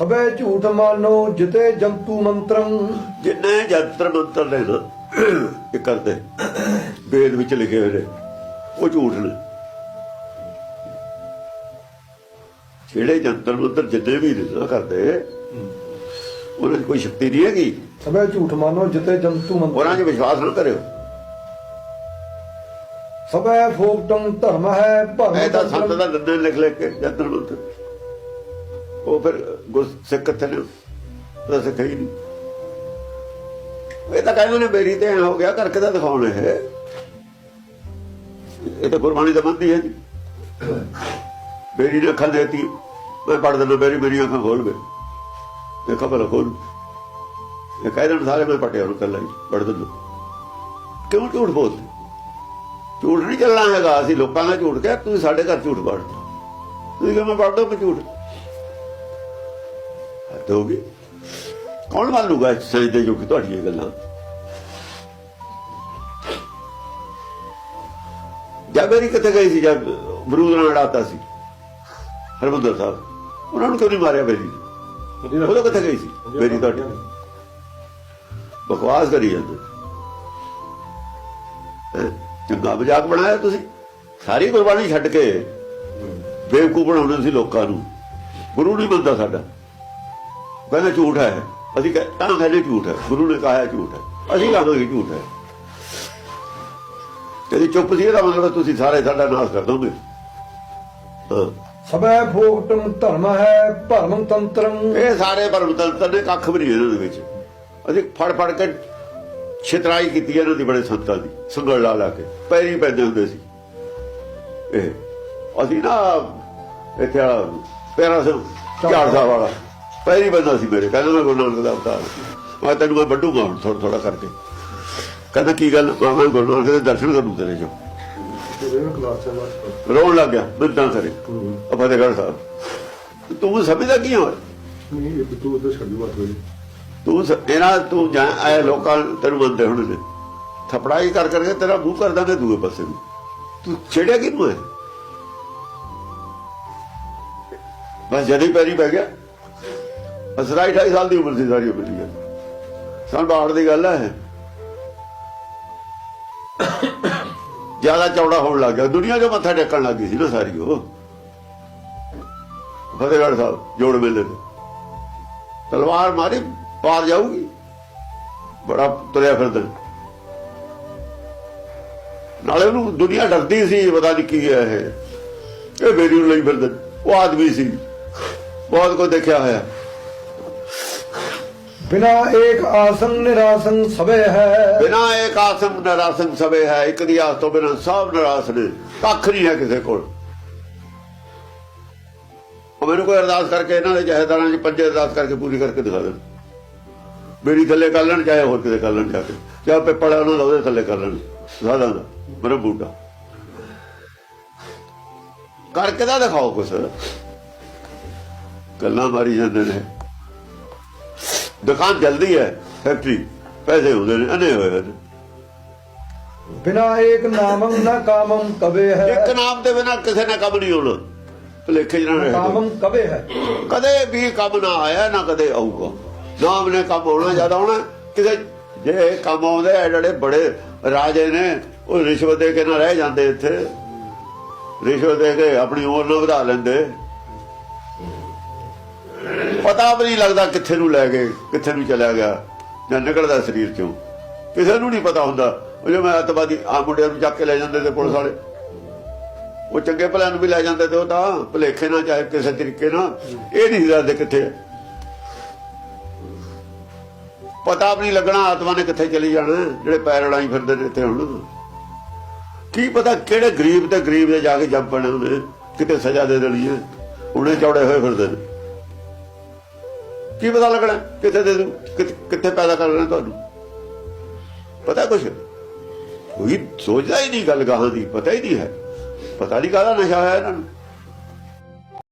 ਸਭੈ ਝੂਠ ਮਾਨੋ ਜਿਤੇ ਜੰਤੂ ਮੰਤਰੰ। ਜਿੰਨੇ ਜੰਤਰ ਮੰਤਰ ਨੇ ਨਾ ਇਹ ਕਰਦੇ। ਵੇਦ ਵਿੱਚ ਲਿਖੇ ਹੋਏ ਨੇ। ਉਹ ਝੂਠ ਨੇ। ਜਿਹੜੇ ਜੰਤਰ ਮੰਤਰ ਜਿੰਨੇ ਵੀ ਨੇ ਕਰਦੇ। ਉਹਨਾਂ 'ਚ ਕੋਈ ਸ਼ਕਤੀ ਨਹੀਂ ਹੈਗੀ। ਸਭੈ ਝੂਠ ਮਾਨੋ ਜਿਤੇ ਜੰਤੂ ਉਹਨਾਂ ਮੰਤਰੰ 'ਚ ਵਿਸ਼ਵਾਸ ਨਾ ਕਰਿਓ। ਸਭੈ ਫੋਕਟੰ ਧਰਮ ਹੈ ਭਰਮ ਇਹ ਤਾਂ ਸੰਤ। ਦਾ ਦੰਦੇ ਲਿਖ ਲਿਖ ਕੇ ਜੰਤਰ ਮੰਤਰ। ਉਹ ਫਿਰ ਗੁਰ ਸਿੱਖ ਕਿੱਥੇ ਨੇ ਉਹ ਸਿੱਖ ਹੀ ਨਹੀਂ। ਇਹ ਤਾਂ ਕਹਿੰਦੇ ਨੇ ਮੇਰੀ ਤੇ ਹੋ ਗਿਆ ਕਰਕੇ ਤਾਂ ਦਿਖਾਉਣ ਇਹ? ਇਹ ਤਾਂ ਗੁਰਬਾਣੀ ਦਾ ਬੰਦੀ ਹੈ ਜੀ। ਮੇਰੀ ਅੱਖਾਂ ਦੇਤੀ ਮੈਂ ਪੜ ਦਿੰਦਾ, ਮੇਰੀ ਮੇਰੀ ਅੱਖਾਂ ਖੋਲ ਵੇ ਦੇਖੋ ਭਲਾ ਖੋਲ। ਇਹ ਕਹਿ ਦੇਣ ਸਾਰੇ ਮੈਂ ਪਟਿਆ ਨੂੰ ਕੱਲਾ ਹੀ ਪੜ ਦਿੰਦਾ। ਕਿਉਂ ਝੂਠ ਬੋਲਦੇ? ਝੂਠ ਨਹੀਂ ਚੱਲਣਾ ਹੈਗਾ, ਅਸੀਂ ਲੋਕਾਂ ਦਾ ਝੂਠ ਕਿਹਾ, ਤੁਸੀਂ ਸਾਡੇ ਘਰ ਝੂਠ ਪੜ ਤੁਸੀਂ ਕਿਵੇਂ ਪੜਦੇ ਮੈਂ ਝੂਠ? ਹੱਦ ਕੌਣ ਮੰਨ ਲੂਗਾ ਸਜਦੇ ਜੋ ਕਿ ਤੁਹਾਡੀ ਇਹ ਗੱਲਾਂ? ਜਾਬੇਰੀ ਕਿੱਥੇ ਗਈ ਸੀ? ਜਦ ਬਰੂਦ ਨਾਲ ਲੜਾਤਾ ਸੀ। ਹਰਮੰਦਰ ਸਾਹਿਬ। ਉਹਨਾਂ ਨੂੰ ਕਿਉਂ ਨਹੀਂ ਮਾਰਿਆ ਬੇਰੀ? ਉਹ ਕਿੱਥੇ ਗਈ ਸੀ? ਬੇਰੀ ਤੁਹਾਡੀ? ਬਕਵਾਸ ਕਰੀ ਜਾਂਦੇ। ਚੰਗਾ ਮਜ਼ਾਕ ਬਣਾਇਆ ਤੁਸੀਂ? ਸਾਰੀ ਗੁਰਬਾਣੀ ਛੱਡ ਕੇ ਬੇਵਕੂਫ ਬਣਾਉਂਦੇ ਸੀ ਲੋਕਾਂ ਨੂੰ। ਗੁਰੂ ਨਹੀਂ ਬੰਦਾ ਸਾਡਾ। ਕਹਿੰਦਾ ਝੂਠ ਹੈ। ਅਸੀਂ ਤਾਂ ਕਹਿੰਦੇ ਝੂਠ ਹੈ। ਗੁਰੂ ਨੇ ਕਹਾ ਝੂਠ ਹੈ। ਅਸੀਂ ਕਹਾਂਗੇ ਝੂਠ ਹੈ। ਤੇ ਚੁੱਪ ਸੀ ਇਹਦਾ ਮਤਲਬ ਤੁਸੀਂ ਸਾਰੇ ਸਾਡਾ ਨਾਸ਼ ਕਰ ਦੋਗੇ। ਸਭੈ ਫੋਕਟੰ ਧਰਮ ਹੈ ਭਰਮ ਤੰਤਰੰ। ਇਹ ਸਾਰੇ ਪਰਮਤੰਤਰ ਨੇ ਕੱਖ ਵੀ ਨਹੀਂ ਇਹਨਾਂ ਦੇ ਵਿੱਚ। ਅਸੀਂ ਫੜ ਫੜ ਕੇ ਛਿਤਰਾਈ ਕੀਤੀ ਇਹਨਾਂ ਦੀ ਬੜੇ ਸੰਤਾਂ ਦੀ ਸੰਗਲ ਲਾ ਲਾ ਕੇ। ਪੈਰੀ ਪੈਂਦੇ ਹੁੰਦੇ ਸੀ। ਇਹ ਅਸੀਂ ਨਾ ਇੱਥੇ ਪੈਰਾ ਸਿੰਘ ਝਾੜ ਸਾਹਿਬ ਵਾਲਾ। ਪੈਰੀ ਬੰਦਾ ਸੀ ਮੇਰੇ ਕਹਿੰਦਾ ਮੈਂ ਗੁਰੂ ਨਾਨਕ ਦਾ ਅਵਤਾਰ ਮੈਂ ਤੈਨੂੰ ਮੈਂ ਵੱਡੂਗਾ ਹੁਣ ਥੋੜਾ ਥੋੜਾ ਕਰਕੇ। ਕਹਿੰਦਾ ਕੀ ਗੱਲ ਮੈਂ ਗੁਰੂ ਨਾਨਕ ਦੇ ਦਰਸ਼ਨ ਕਰੂੰ ਤੇਰੇ ਜੋ ਰੋਣ ਲੱਗ ਗਿਆ ਬਿਰਦਾਂ ਕਰੇ ਫਤਿਹਗੜ੍ਹ ਸਾਹਿਬ। ਤੂੰ ਸਮਝਦਾ ਕੀ ਹੋਇਆ ਤੂੰ ਸ- ਇਹਨਾਂ ਤੂੰ ਜਾਂ ਇਹ ਲੋਕਾਂ ਤੈਨੂੰ ਬੰਦੇ ਹੁਣ ਨੇ ਥਪੜਾਈ ਕਰ ਕਰਕੇ ਤੇਰਾ ਮੂੰਹ ਕਰ ਦਾਂਗੇ ਦੂਏ ਪਾਸੇ ਨੂੰ। ਤੂੰ ਛੇੜਿਆ ਕਿਹਨੂੰ ਹੈ? ਬਸ ਜਦੀ ਪੈਰੀ ਪੈ ਗਿਆ। ਅਸਰਾ 28 ਸਾਲ ਦੀ ਉਮਰ ਸੀ, ਸਾਰੀ ਉਮਰ ਦੀ ਸਾਲ ਬਾਹਰ ਦੀ ਗੱਲ ਹੈ ਜ਼ਿਆਦਾ ਚੌੜਾ ਹੋਣ ਲੱਗ ਗਿਆ। ਦੁਨੀਆ ਜੋ ਮੱਥਾ ਟੇਕਣ ਲੱਗ ਗਈ ਸੀ ਨਾ ਸਾਰੀ ਉਹ। ਫਤਿਹਗੜ੍ਹ ਸਾਹਿਬ, ਜੋੜ ਮੇਲੇ ਤੇ। ਤਲਵਾਰ ਮਾਰੀ, ਪਾਰ ਜਾਊਗੀ। ਬੜਾ ਤੁਰਿਆ ਫਿਰਦਾ। ਨਾਲੇ ਉਹਨੂੰ ਦੁਨੀਆ ਡਰਦੀ ਸੀ, ਪਤਾ ਨਹੀਂ ਕੀ ਹੈ ਇਹ। ਇਹ ਬੇਰੀ ਨੂੰ ਲਈ ਫਿਰਦਾ। ਉਹ ਆਦਮੀ ਸੀ। ਬਹੁਤ ਕੁਝ ਦੇਖਿਆ ਹੋਇਆ। ਬਿਨਾ ਏਕ ਆਸਨ ਨਿਰਾਸਨ ਸਭੈ ਹੈ। ਬਿਨਾ ਇੱਕ ਆਸਮ ਨਰਾਸਨ ਸਵੇ ਹੈ। ਇੱਕ ਦੀ ਆਸ ਤੋਂ ਬਿਨਾ ਸਭ ਨਿਰਾਸ਼ ਨੇ ਕੱਖ ਨਹੀਂ ਹੈ ਕਿਸੇ ਕੋਲ। ਉਹ ਮੈਨੂੰ ਕੋਈ ਅਰਦਾਸ ਕਰਕੇ ਇਹਨਾਂ ਦੇ ਜਹੇਦਾਰਾਂ 'ਚ ਪੰਜੇ ਅਰਦਾਸ ਕਰਕੇ ਪੂਰੀ ਕਰਕੇ ਦਿਖਾ ਦੇਣ। ਮੇਰੀ ਥੱਲੇ ਕਰ ਲੈਣ, ਚਾਹੇ ਹੋਰ ਕਿਤੇ ਕਰ ਲੈਣ ਜਾ ਕੇ। ਚਾਹੇ ਪੇਪੜਾ ਉਹਨਾਂ ਦਾ ਉਹਦੇ ਥੱਲੇ ਕਰ ਲੈਣ। ਸਾਦਾ ਦਾ ਮੇਰਾ ਬੂਟਾ। ਕਰਕੇ ਤਾਂ ਦਿਖਾਓ ਕੁਛ। ਗੱਲਾਂ ਮਾਰੀ ਜਾਂਦੇ ਨੇ। ਦੁਕਾਨ ਜਲਦੀ ਹੈ ਫੈਕਟਰੀ ਪੈਸੇ ਹੁੰਦੇ ਨੇ ਅਨੇ ਹੋਏ ਨੇ ਬਿਨਾ ਏਕ ਨਾਮੰ ਨ ਕਾਮੰ ਕਬੇ ਹੈ। ਇੱਕ ਨਾਮ ਦੇ ਬਿਨਾ ਕਿਸੇ ਨੇ ਕੰਮ ਨਹੀਂ ਹੋਣਾ। ਭਲੇਖੇ ਜਣਾ ਰਹੇ ਕਾਮੰ ਕਬੇ ਹੈ। ਕਦੇ ਵੀ ਕੰਮ ਨਾ ਆਇਆ ਨਾ ਕਦੇ ਆਊਗਾ। ਨਾਮ ਨੇ ਕੰਮ ਹੋਣਾ ਜ਼ਿਆਦਾ ਹੋਣਾ ਕਿਸੇ ਜੇ ਕੰਮ ਆਉਂਦੇ ਆ ਜਿਹੜੇ ਬੜੇ ਰਾਜੇ ਨੇ ਉਹ ਰਿਸ਼ਵਤ ਦੇ ਕੇ ਨਾ ਰਹਿ ਜਾਂਦੇ ਇੱਥੇ। ਰਿਸ਼ਵਤ ਦੇ ਕੇ ਆਪਣੀ ਉਮਰ ਨਾ ਵਧਾ ਲੈਂਦੇ। ਪਤਾ ਵੀ ਨਹੀਂ ਲੱਗਦਾ ਕਿੱਥੇ ਨੂੰ ਲੈ ਗਏ, ਕਿੱਥੇ ਨੂੰ ਚਲਿਆ ਗਿਆ, ਜਾਂ ਨਿਕਲਦਾ ਸਰੀਰ ਚੋਂ ਕਿਸੇ ਨੂੰ ਨਹੀਂ ਪਤਾ ਹੁੰਦਾ। ਉਹ ਜਿਵੇਂ ਅੱਤਵਾਦੀ, ਆ ਮੁੰਡਿਆਂ ਨੂੰ ਚੱਕ ਕੇ ਲੈ ਜਾਂਦੇ ਤੇ ਪੁਲਿਸ ਵਾਲੇ। ਉਹ ਚੰਗੇ ਭਲਿਆਂ ਨੂੰ ਵੀ ਲੈ ਜਾਂਦੇ ਤੇ ਉਹ ਤਾਂ ਭਲੇਖੇ ਨਾਲ, ਚਾਹੇ ਕਿਸੇ ਤਰੀਕੇ ਨਾਲ। ਇਹ ਨਹੀਂ ਦੱਸਦੇ ਕਿੱਥੇ। ਪਤਾ ਵੀ ਨਹੀਂ ਲੱਗਣਾ ਆਤਮਾ ਨੇ ਕਿੱਥੇ ਚਲੀ ਜਾਣਾ, ਜਿਹੜੇ ਪੈਰ ਅੜਾਈ ਫਿਰਦੇ ਨੇ ਇੱਥੇ ਹੁਣ। ਕੀ ਪਤਾ ਕਿਹੜੇ ਗਰੀਬ ਤੇ ਗਰੀਬ ਦੇ ਜਾ ਕੇ ਜੰਮ ਪਣੇ ਉਹਨੇ, ਕਿਤੇ ਸਜ਼ਾ ਦੇ ਦੇਣੀ ਹੈ। ਉਹਨੇ ਚੌੜੇ ਹੋਏ ਫਿਰਦੇ ਨੇ। ਕੀ ਪਤਾ ਲੱਗਣਾ? ਕਿੱਥੇ ਦੇ ਕਿੱਥੇ ਪੈਦਾ ਕਰ ਲੈਣਾ ਤੁਹਾਨੂੰ? ਪਤਾ ਕੁਛ? ਕੋਈ ਸੋਚਦਾ ਹੀ ਨਹੀਂ ਗੱਲ ਗਾਹਾਂ ਦੀ, ਪਤਾ ਹੀ ਨਹੀਂ ਹੈ। ਪਤਾ ਨਹੀਂ ਕਾਹਦਾ ਨਸ਼ਾ ਹੈ ਇਹਨਾਂ ਨੂੰ।